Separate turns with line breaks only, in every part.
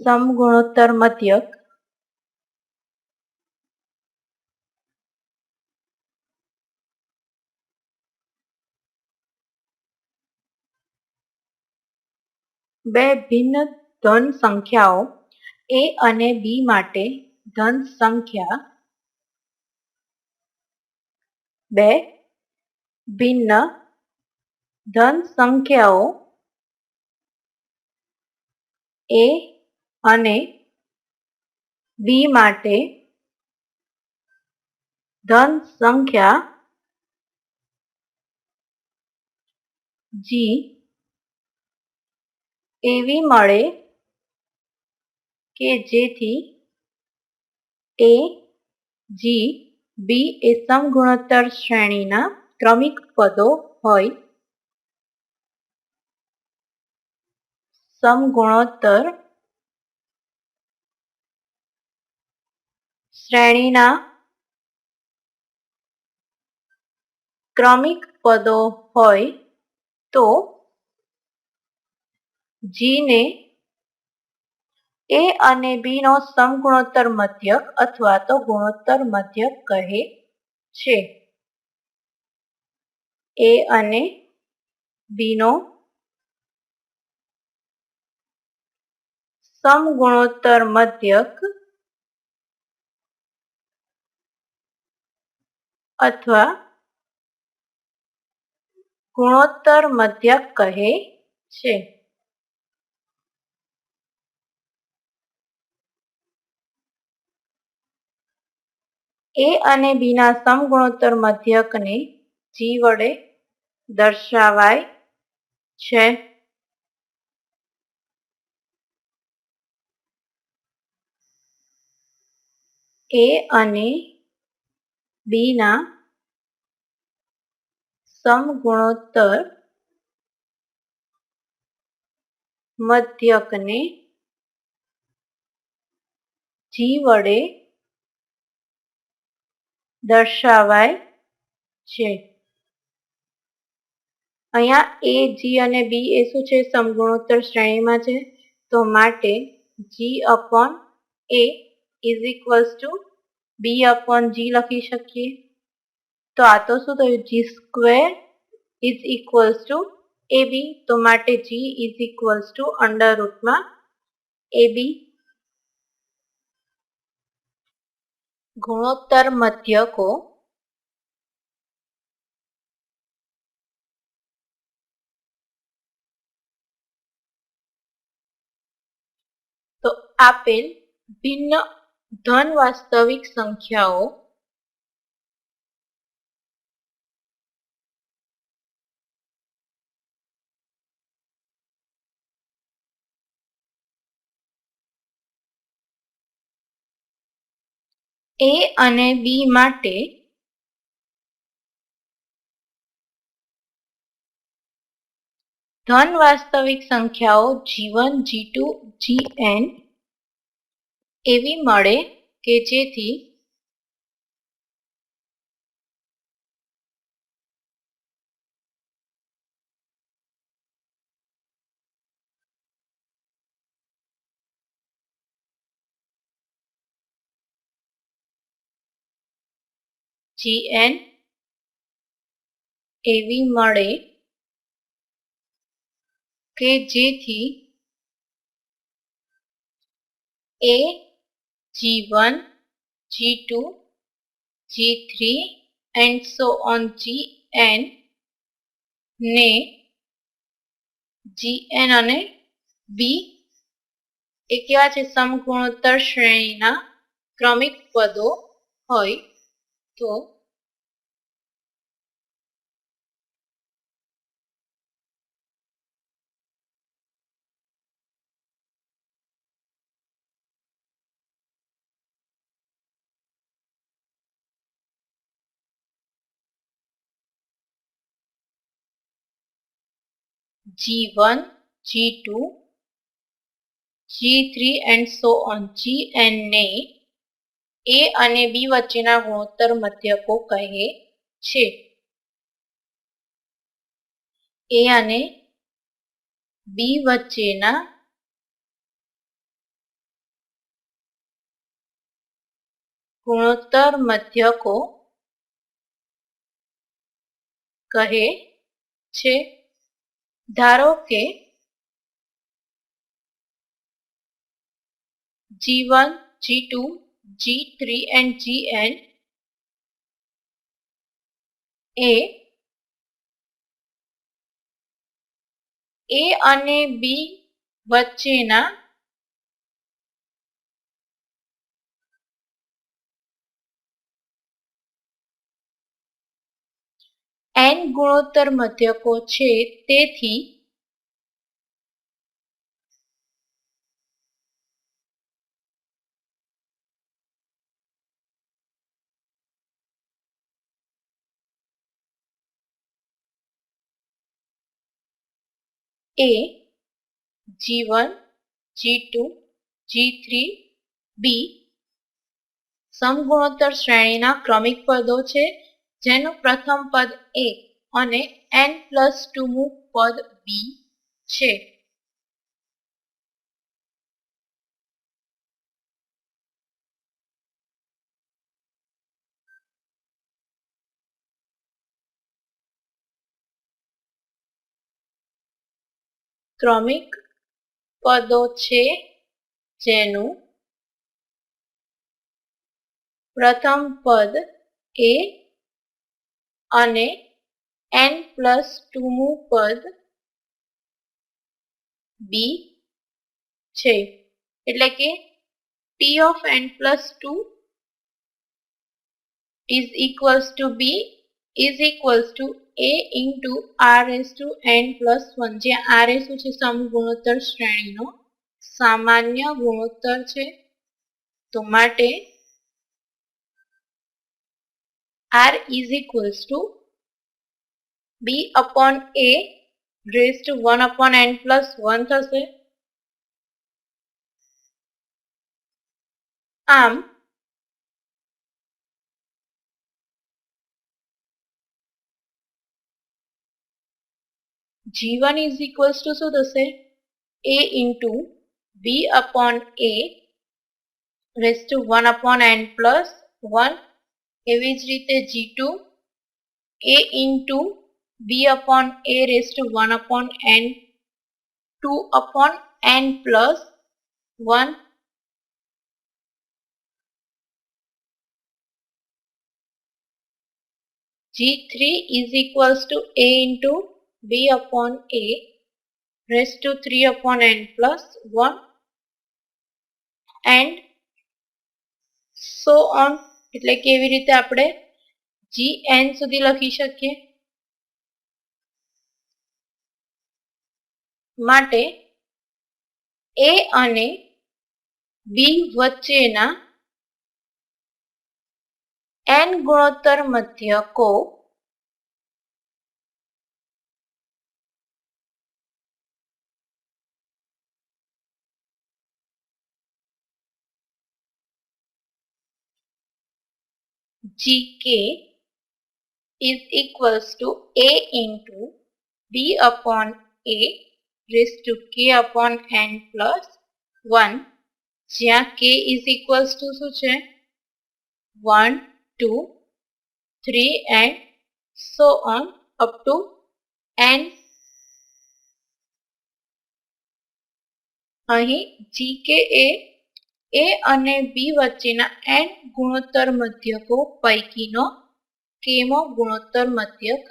સમગુણોત્તર મધ્યક બે ભિન્ન ધન સંખ્યાઓ, એ અને બી માટે ધન સંખ્યા. બે ભિન્ન ધન સંખ્યાઓ a અને બી માટે ધન સંખ્યા જી એવી મળે કે જેથી એ જી બી એ સમગુણોત્તર શ્રેણીના ક્રમિક પદો હોય. સમગુણોત્તર શ્રેણીના ક્રમિક પદો હોય તો જીને એ અને બી નો સમગુણોત્તર મધ્યક અથવા તો ગુણોત્તર મધ્યક કહે છે. એ અને બી નો સમગુણોત્તર મધ્યક અથવા ગુણોત્તર મધ્યક કહે છે. એ અને બીના સમગુણોત્તર મધ્યકને જી વડે દર્શાવાય છે. એ અને b ના સમગુણોત્તર મધ્યકને જી વડે દર્શાવાય છે. અહીંયા એ, જી અને બી એ શું છે? સમગુણોત્તર શ્રેણીમાં છે. તો માટે G upon A is equals to B upon G લખી શકીએ? તો આ તો શું થયું? G square is equals to A B તો માટે G is equals to under રૂટમાં A B ગુણોત્તર મધ્યકો તો આપેલ ભિન્ન ધન વાસ્તવિક સંખ્યાઓ. એ અને બી માટે ધન વાસ્તવિક સંખ્યાઓ g1 g2 gn એવી મળે કે જેથી gn એવી મળે કે જેથી a g1 g2 g3 and so on gn ને gn અને b, એ કેવા છે? સમગુણોત્તર શ્રેણીના ક્રમિક પદો હોય તો G1, G2, G3 and so on Gn ને A અને B વચ્ચેના ગુણોત્તર મધ્યકો કહે છે. A અને B વચ્ચેના ગુણોત્તર મધ્યકો કહે છે. ધારો કે G1, G2, G3 and Gn એ એ અને બી વચ્ચેના એન ગુણોત્તર મધ્યકો છે તેથી એ G1, G2, G3, બી. સમગુણોત્તર શ્રેણીના ક્રમિક પદો છે. જેનું પ્રથમ પદ એ અને એન પ્લસ ટુમું પદ બી છે. ક્રમિક પદો છે જેનું પ્રથમ પદ એ અને એન પ્લસ ટુમું પદ બી છે. એટલે કે T of N plus two is equals to B is equals to A into R raise to n plus one જે આર એ શું છે સમગુણોત્તર શ્રેણીનો સામાન્ય ગુણોત્તર છે. તો માટે R is equals to B upon A raise to one upon N plus one થશે આમ G1 is equals to શું થશે A into B upon A raised to 1 upon n plus 1 એવી જ રીતે G2 A into B upon A raised to 1 upon n 2 upon n plus 1 G3 is equals to A into b upon a raised to 3 upon n plus 1 and so on એટલે કેવી રીતે આપણે G N સુધી લખી શકીએ? માટે એ અને બી વચ્ચેના એન ગુણોત્તર મધ્યકો gk is equals to a into b upon a raised to k upon n plus 1 જ્યાં k is equals to શું છે 1 2 3 and so on up to n અહીં gk એ એ અને બી વચ્ચેના એન ગુણોત્તર મધ્યકો પૈકીનો કેમો ગુણોત્તર મધ્યક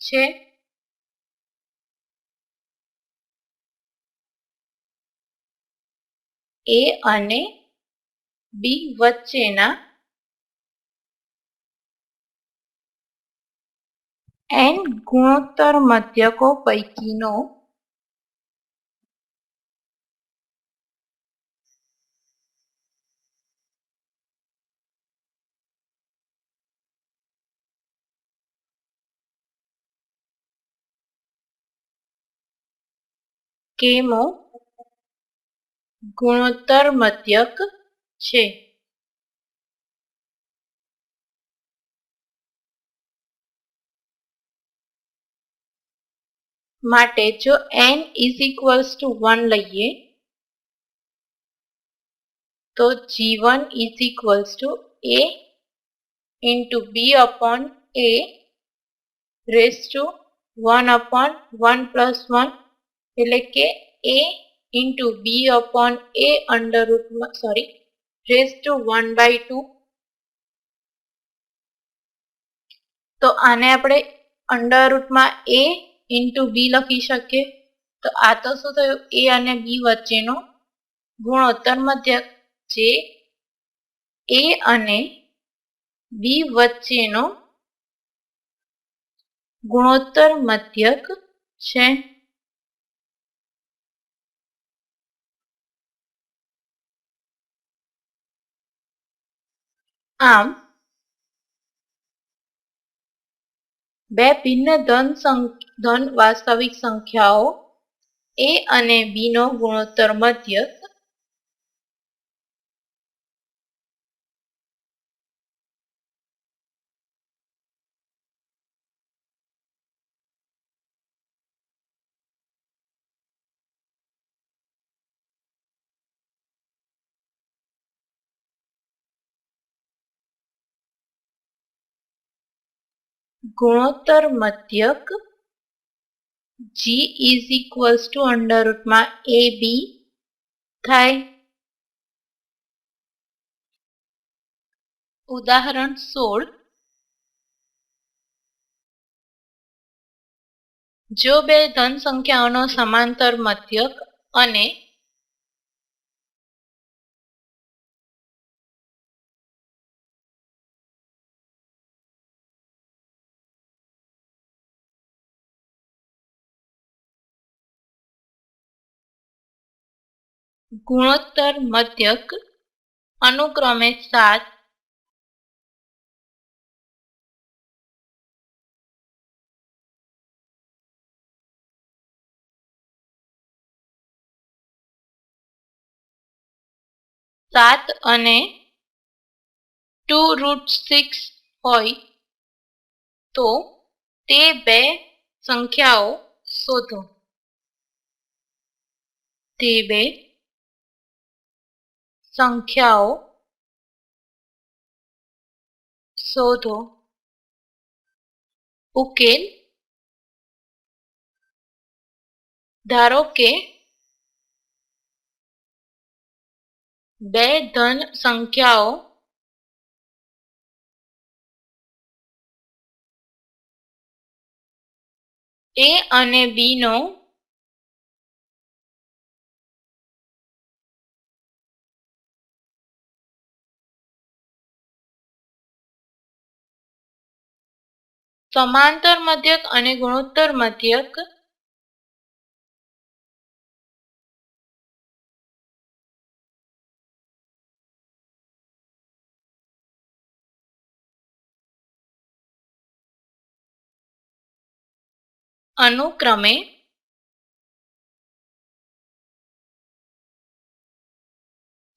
છે? એ અને બી વચ્ચેના એન ગુણોત્તર મધ્યકો પૈકીનો કેમો ગુણોત્તર મધ્યક છે? માટે જો n is equals to one લઈએ, તો G one is equals to A into B upon A raise to one upon one plus one એટલે કે A into B upon A under રૂટમાં sorry raise to one by two તો આને આપણે under રૂટમાં એ into બી લખી શકીએ. તો આ તો શું થયું? એ અને બી વચ્ચેનો ગુણોત્તર મધ્યક જે એ અને બી વચ્ચેનો ગુણોત્તર મધ્યક છે. આમ બે ભિન્ન ધન ધન વાસ્તવિક સંખ્યાઓ એ અને બી નો ગુણોત્તર મધ્યક ગુણોત્તર મધ્યક G is equals to under રૂટમાં A B થાય. ઉદાહરણ સોળ. જો બે ધન સંખ્યાઓનો સમાંતર મધ્યક અને ગુણોત્તર મધ્યક અનુક્રમે સાત સાત અને ટુ રૂટ સિક્સ હોય તો તે બે સંખ્યાઓ શોધો. તે બે સંખ્યાઓ શોધો. ઉકેલ. ધારો કે બે ધન સંખ્યાઓ એ અને બી નો સમાંતર મધ્યક અને ગુણોત્તર મધ્યક અનુક્રમે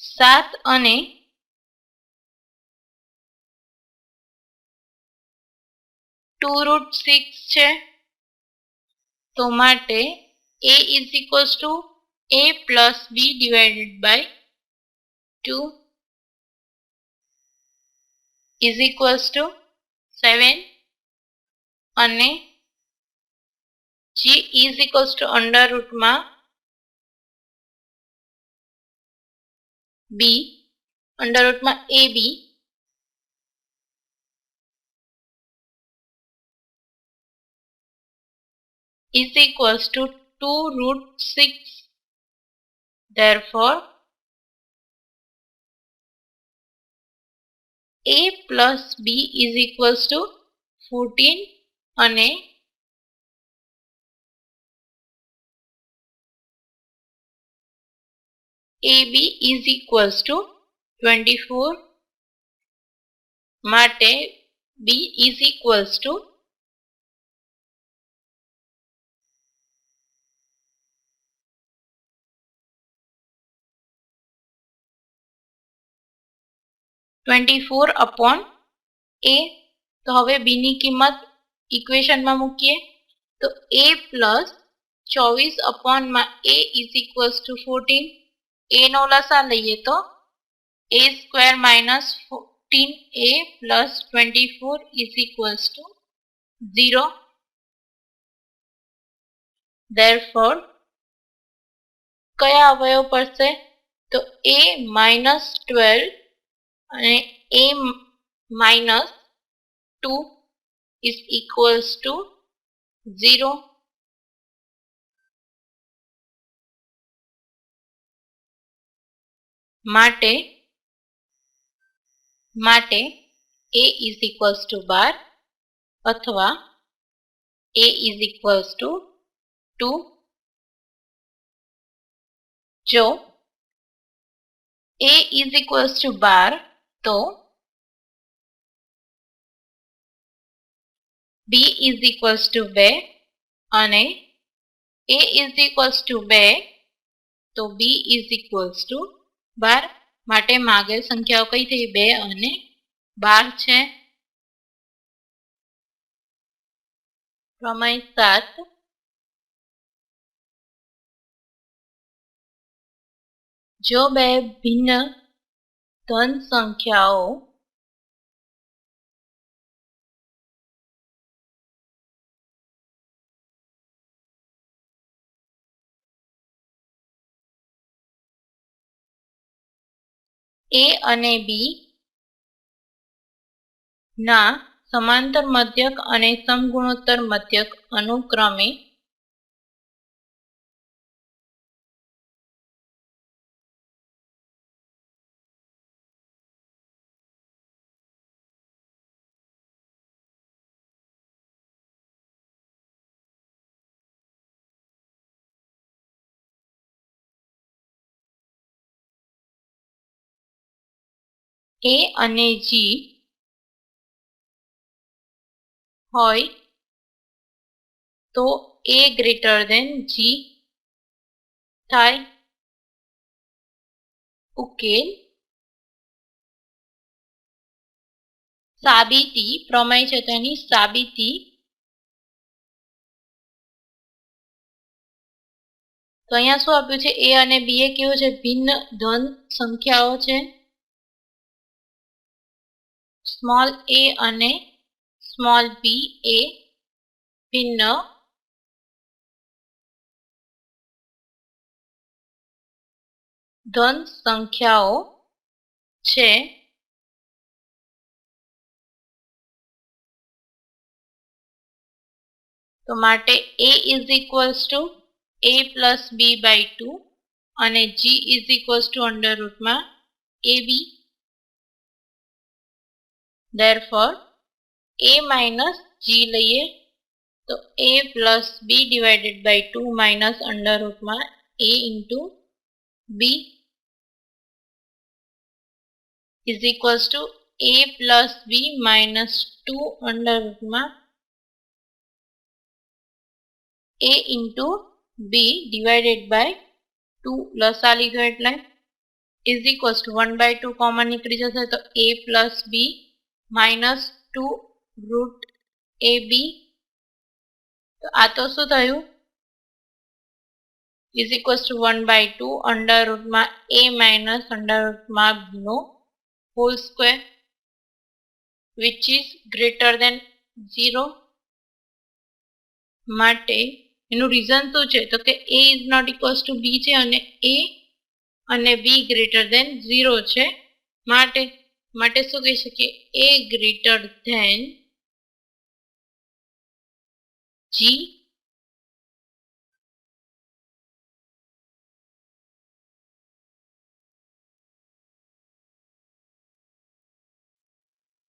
સાત અને ટુ રૂટ સિક્સ છે. તો માટે A is equals to A plus B divided by two is equals to seven અને G is equals to under રૂટમાં B under રૂટમાં A B is equals to 2 root 6. Therefore, a plus b is equals to 14 અને AB is equals to 24 માટે B is equals to twenty four upon A તો હવે બીની કિંમત ઇક્વેશનમાં મૂકીએ તો A plus ચોવીસ અપોનમાં A is equals to fourteen એનો લસા લઈએ તો A square minus 15a plus 24 is equals to 0. Therefore, કયા અવયવ પડશે તો a માઇનસ ટ્વેલ્વ અને a minus two is equals to zero માટે માટે a ઇઝ ઇક્વલ્સ ટુ બાર અથવા a is equals to two જો a ઇઝ ઇક્વલ્સ ટુ બાર તો b ઇઝ ઇક્વલ્સ ટુ બે અને a ઇઝ ઇક્વલ્સ ટુ બે, તો b ઇઝ ઇક્વલ્સ ટુ બાર. માટે માગેલ સંખ્યાઓ કઈ થઈ? બે અને બાર છે. પ્રમેય સાત. જો બે ભિન્ન ધન સંખ્યાઓ. એ અને બી ના સમાંતર મધ્યક અને સમગુણોત્તર મધ્યક અનુક્રમે એ અને જી હોય તો એ ગ્રેટર દેન જી થાય. ઉકેલ સાબિતી, પ્રમેય છે તેની સાબિતી. તો અહીંયા શું આપ્યું છે? એ અને બી એ કેવું છે? ભિન્ન, ધન, સંખ્યાઓ છે. સ્મોલ એ અને સ્મોલ બી એ ભિન્ન ધન સંખ્યાઓ છે. તો માટે A is equals to A plus B by two અને G is equals to under રૂટમાં A B therefore a minus g लिए तो a plus b divided by 2 minus under root में a into b is equals to a plus b minus 2 under root में a into b divided by 2 plus आ लीधो eight is equals to 1 by 2 common निकली जैसे तो a plus b minus two root A B. તો આ તો શું થયું? Is equals to one by two under રૂટમાં A minus under રૂટમાં નો whole square which is greater than zero માટે એનું રીઝન શું છે? તો કે A is not equals to B છે અને એ અને બી ગ્રેટર દેન ઝીરો છે. માટે માટે શું કહી શકીએ? એ ગ્રેટર ધેન જી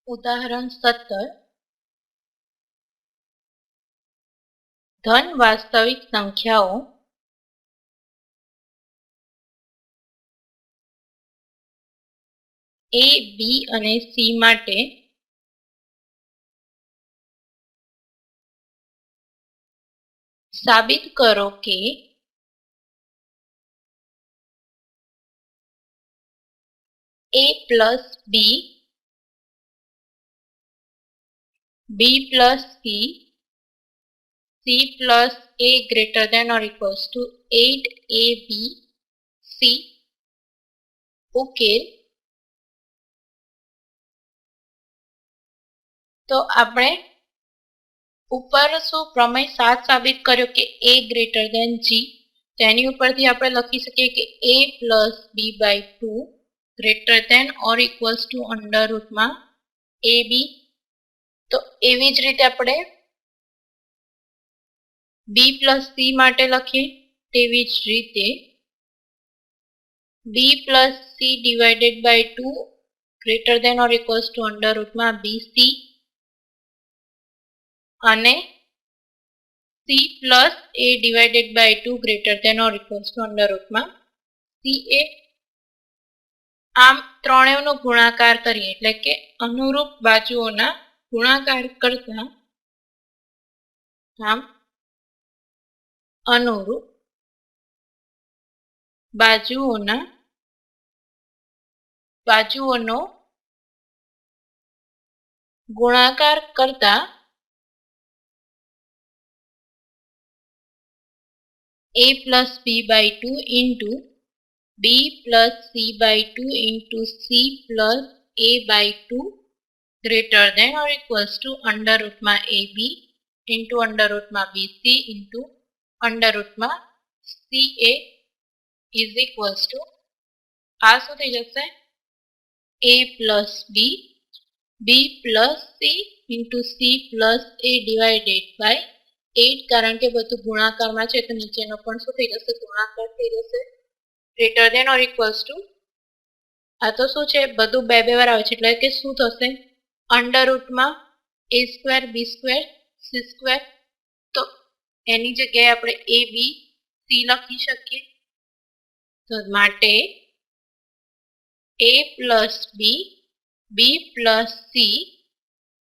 ઉદાહરણ સત્તર. ધન વાસ્તવિક સંખ્યાઓ એ બી અને સી માટે સાબિત કરો કે A plus B B plus C C plus A greater than or equals to eight A B C ઉકેલ તો આપણે ઉપર શું પ્રમેય સાત સાબિત કર્યો કે એ ગ્રેટર દેન જી તો એની ઉપરથી આપણે લખી શકીએ કે A plus B by two greater than or equals to under રૂટમાં એ બી તો એવી જ રીતે આપણે બી પ્લસ સી માટે લખીએ તેવી જ રીતે B plus C divided by two greater than or equals to under રૂટમાં B C અને C plus A divided by two greater than or equals to અંડરરૂટમાં C એ આમ ત્રણેયનો ગુણાકાર કરીએ, એટલે કે અનુરૂપ બાજુઓના ગુણાકાર કરતા આમ અનુરૂપ બાજુઓના બાજુઓનો ગુણાકાર કરતા a plus b by 2 into b plus c by 2 into c plus a by 2 greater than or equals to under root માં ab into under root માં bc into under root માં ca is equals to આ શું થઈ જશે a plus b b plus c into c plus a divided by eight કારણ કે બધું ગુણાકારમાં છે, તો નીચેનો પણ શું થઈ જશે? ગુણાકાર થઈ જશે. Greater than or equals to આ તો શું છે? બધું બે બે વાર આવે છે. એટલે કે શું થશે? Under રૂટમાં A square B square C square તો એની જગ્યાએ આપણે એ બી સી લખી શકીએ. તો માટે A plus B B plus C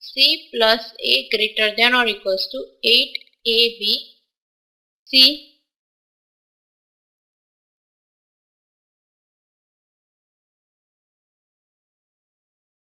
C plus A greater than or equals to 8 A, B, C.